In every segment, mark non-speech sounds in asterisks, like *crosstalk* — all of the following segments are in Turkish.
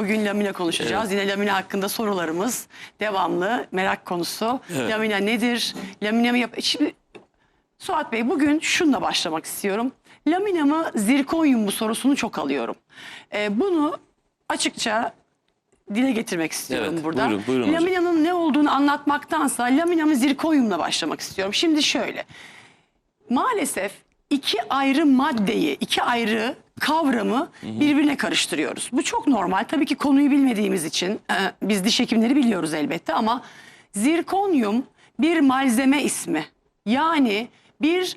Bugün lamina konuşacağız. Yine lamina hakkında sorularımız devamlı merak konusu. Evet. Lamina nedir? Lamina mı yap... Şimdi Suat Bey bugün şununla başlamak istiyorum. Lamina mı zirkonyum mu sorusunu çok alıyorum. Ee, bunu açıkça dile getirmek istiyorum Evet, burada. buyurun, buyurun hocam. Lamina'nın ne olduğunu anlatmaktansa lamina mı zirkonyumla başlamak istiyorum. Şimdi şöyle maalesef iki ayrı maddeyi, iki ayrı kavramı birbirine karıştırıyoruz. Bu çok normal. Tabii ki konuyu bilmediğimiz için e, biz diş hekimleri biliyoruz elbette ama zirkonyum bir malzeme ismi. Yani bir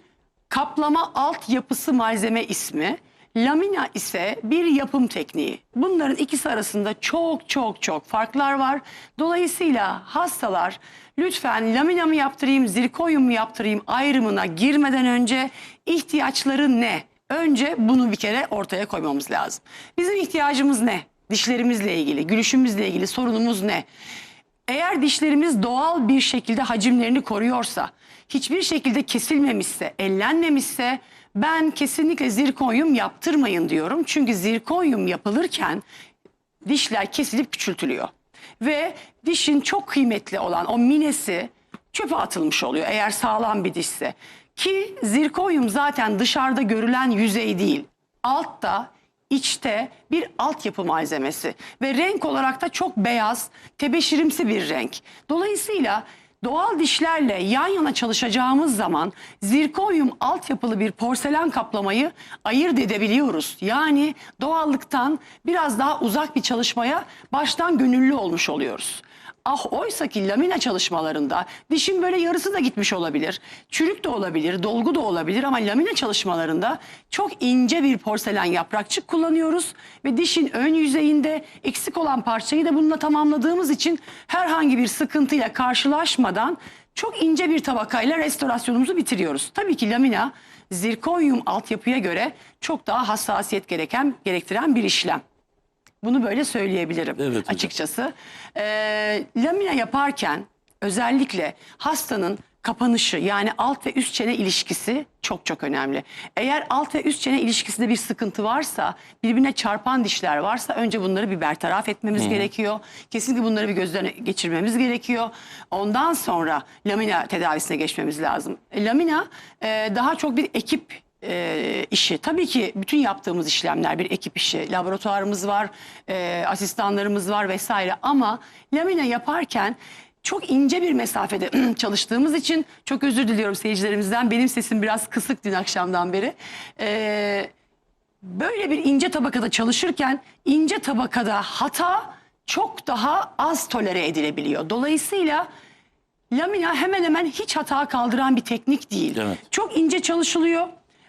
kaplama altyapısı malzeme ismi. Lamina ise bir yapım tekniği. Bunların ikisi arasında çok çok çok farklar var. Dolayısıyla hastalar lütfen lamina mı yaptırayım, zirkonyum mu yaptırayım ayrımına girmeden önce ihtiyaçları ne? Önce bunu bir kere ortaya koymamız lazım. Bizim ihtiyacımız ne? Dişlerimizle ilgili, gülüşümüzle ilgili sorunumuz ne? Eğer dişlerimiz doğal bir şekilde hacimlerini koruyorsa, hiçbir şekilde kesilmemişse, ellenmemişse ben kesinlikle zirkonyum yaptırmayın diyorum. Çünkü zirkonyum yapılırken dişler kesilip küçültülüyor. Ve dişin çok kıymetli olan o minesi çöpe atılmış oluyor eğer sağlam bir dişse. Ki zirkonyum zaten dışarıda görülen yüzey değil. Altta içte bir altyapı malzemesi ve renk olarak da çok beyaz, tebeşirimsi bir renk. Dolayısıyla doğal dişlerle yan yana çalışacağımız zaman zirkonyum altyapılı bir porselen kaplamayı ayırt edebiliyoruz. Yani doğallıktan biraz daha uzak bir çalışmaya baştan gönüllü olmuş oluyoruz. Ah oysa ki lamina çalışmalarında dişin böyle yarısı da gitmiş olabilir. Çürük de olabilir, dolgu da olabilir ama lamina çalışmalarında çok ince bir porselen yaprakçık kullanıyoruz. Ve dişin ön yüzeyinde eksik olan parçayı da bununla tamamladığımız için herhangi bir sıkıntıyla karşılaşmadan çok ince bir tabakayla restorasyonumuzu bitiriyoruz. Tabii ki lamina zirkonyum altyapıya göre çok daha hassasiyet gereken gerektiren bir işlem. Bunu böyle söyleyebilirim Evet hocam. açıkçası. Ee, lamina yaparken özellikle hastanın kapanışı yani alt ve üst çene ilişkisi çok çok önemli. Eğer alt ve üst çene ilişkisinde bir sıkıntı varsa, birbirine çarpan dişler varsa önce bunları bir bertaraf etmemiz gerekiyor. Kesinlikle bunları bir gözden geçirmemiz gerekiyor. Ondan sonra lamina tedavisine geçmemiz lazım. Lamina e, daha çok bir ekip e, işi. Tabii ki bütün yaptığımız işlemler bir ekip işi. Laboratuvarımız var, e, asistanlarımız var vesaire ama lamina yaparken çok ince bir mesafede *clears throat* çalıştığımız için çok özür diliyorum seyircilerimizden. Benim sesim biraz kısık dün akşamdan beri. E, böyle bir ince tabakada çalışırken ince tabakada hata çok daha az tolere edilebiliyor. Dolayısıyla lamina hemen hemen hiç hata kaldıran bir teknik değil. Evet. Çok ince çalışılıyor.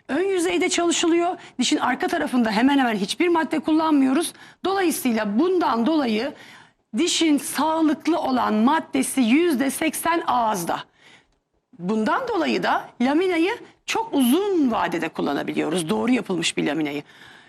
Ön yüzeyde çalışılıyor. Dişin arka tarafında hemen hemen hiçbir madde kullanmıyoruz. Dolayısıyla bundan dolayı dişin sağlıklı olan maddesi yüzde seksen ağızda. Bundan dolayı da laminayı çok uzun vadede kullanabiliyoruz. Doğru yapılmış bir laminayı.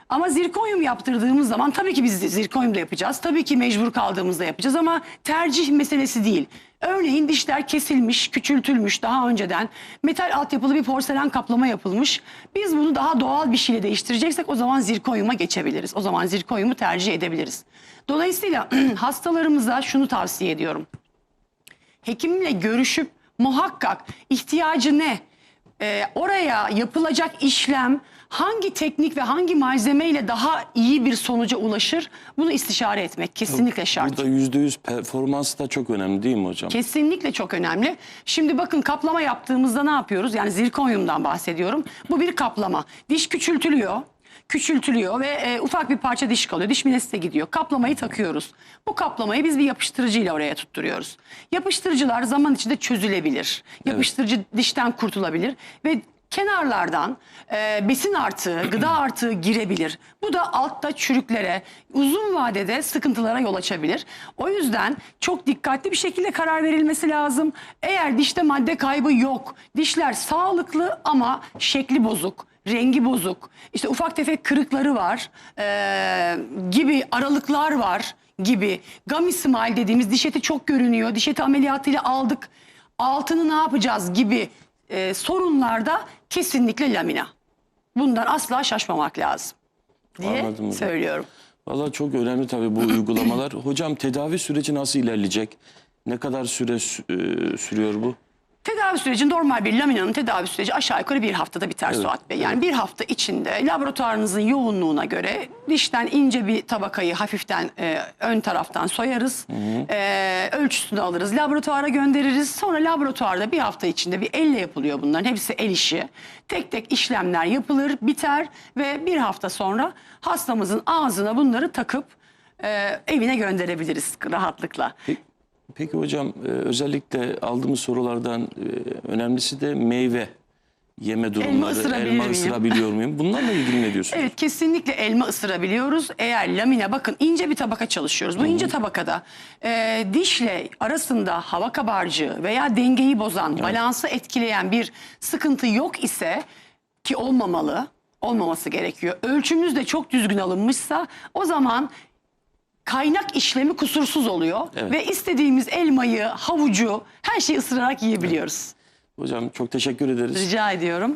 Ama zirkonyum yaptırdığımız zaman tabii ki biz zirkonyum da yapacağız. Tabii ki mecbur kaldığımızda yapacağız ama tercih meselesi değil. Örneğin dişler kesilmiş, küçültülmüş daha önceden. Metal altyapılı bir porselen kaplama yapılmış. Biz bunu daha doğal bir şeyle değiştireceksek o zaman zirkonyuma geçebiliriz. O zaman zirkonyumu tercih edebiliriz. Dolayısıyla *clears throat* hastalarımıza şunu tavsiye ediyorum hekimle görüşüp muhakkak ihtiyacı ne? Ee, oraya yapılacak işlem hangi teknik ve hangi malzemeyle daha iyi bir sonuca ulaşır? Bunu istişare etmek kesinlikle şart. Burada yüzde yüz performans da çok önemli değil mi hocam? Kesinlikle çok önemli. Şimdi bakın kaplama yaptığımızda ne yapıyoruz? Yani zirkonyumdan bahsediyorum. Bu bir kaplama. Diş küçültülüyor. Küçültülüyor ve e, ufak bir parça diş kalıyor. Diş minesi gidiyor. Kaplamayı takıyoruz. Bu kaplamayı biz bir yapıştırıcıyla oraya tutturuyoruz. Yapıştırıcılar zaman içinde çözülebilir. Yapıştırıcı dişten kurtulabilir ve kenarlardan e, besin artığı, *clears throat* gıda artığı girebilir. Bu da altta çürüklere, uzun vadede sıkıntılara yol açabilir. O yüzden çok dikkatli bir şekilde karar verilmesi lazım. Eğer dişte madde kaybı yok, dişler sağlıklı ama şekli bozuk, rengi bozuk, işte ufak tefek kırıkları var e, gibi aralıklar var gibi. Gummy smile dediğimiz diş eti çok görünüyor, diş eti ameliyatıyla aldık, altını ne yapacağız gibi e, sorunlarda kesinlikle lamina. Bundan asla şaşmamak lazım diye Anladım hocam. söylüyorum. Valla çok önemli tabii bu *clears throat* uygulamalar. Hocam tedavi süreci nasıl ilerleyecek? Ne kadar süre sü- e, sürüyor bu? Tedavi süreci normal bir laminanın tedavi süreci aşağı yukarı bir haftada biter Evet, Suat Bey. Yani bir hafta içinde laboratuvarınızın yoğunluğuna göre dişten ince bir tabakayı hafiften e, ön taraftan soyarız. E, ölçüsünü alırız. Laboratuvara göndeririz. Sonra laboratuvarda bir hafta içinde bir elle yapılıyor bunların. Hepsi el işi. Tek tek işlemler yapılır, biter ve bir hafta sonra hastamızın ağzına bunları takıp e, evine gönderebiliriz rahatlıkla. Peki, peki hocam e, özellikle aldığımız sorulardan e, önemlisi de meyve yeme durumları. elma miyim? ısırabiliyor muyum? Bunlarla ilgili ne diyorsunuz? Evet kesinlikle elma ısırabiliyoruz. Eğer lamine bakın ince bir tabaka çalışıyoruz. Bu ince tabakada e, dişle arasında hava kabarcığı veya dengeyi bozan, balansı etkileyen bir sıkıntı yok ise ki olmamalı, olmaması gerekiyor. Ölçümüz de çok düzgün alınmışsa o zaman kaynak işlemi kusursuz oluyor Evet. ve istediğimiz elmayı, havucu her şeyi ısırarak yiyebiliyoruz. Hocam çok teşekkür ederiz. Rica ediyorum.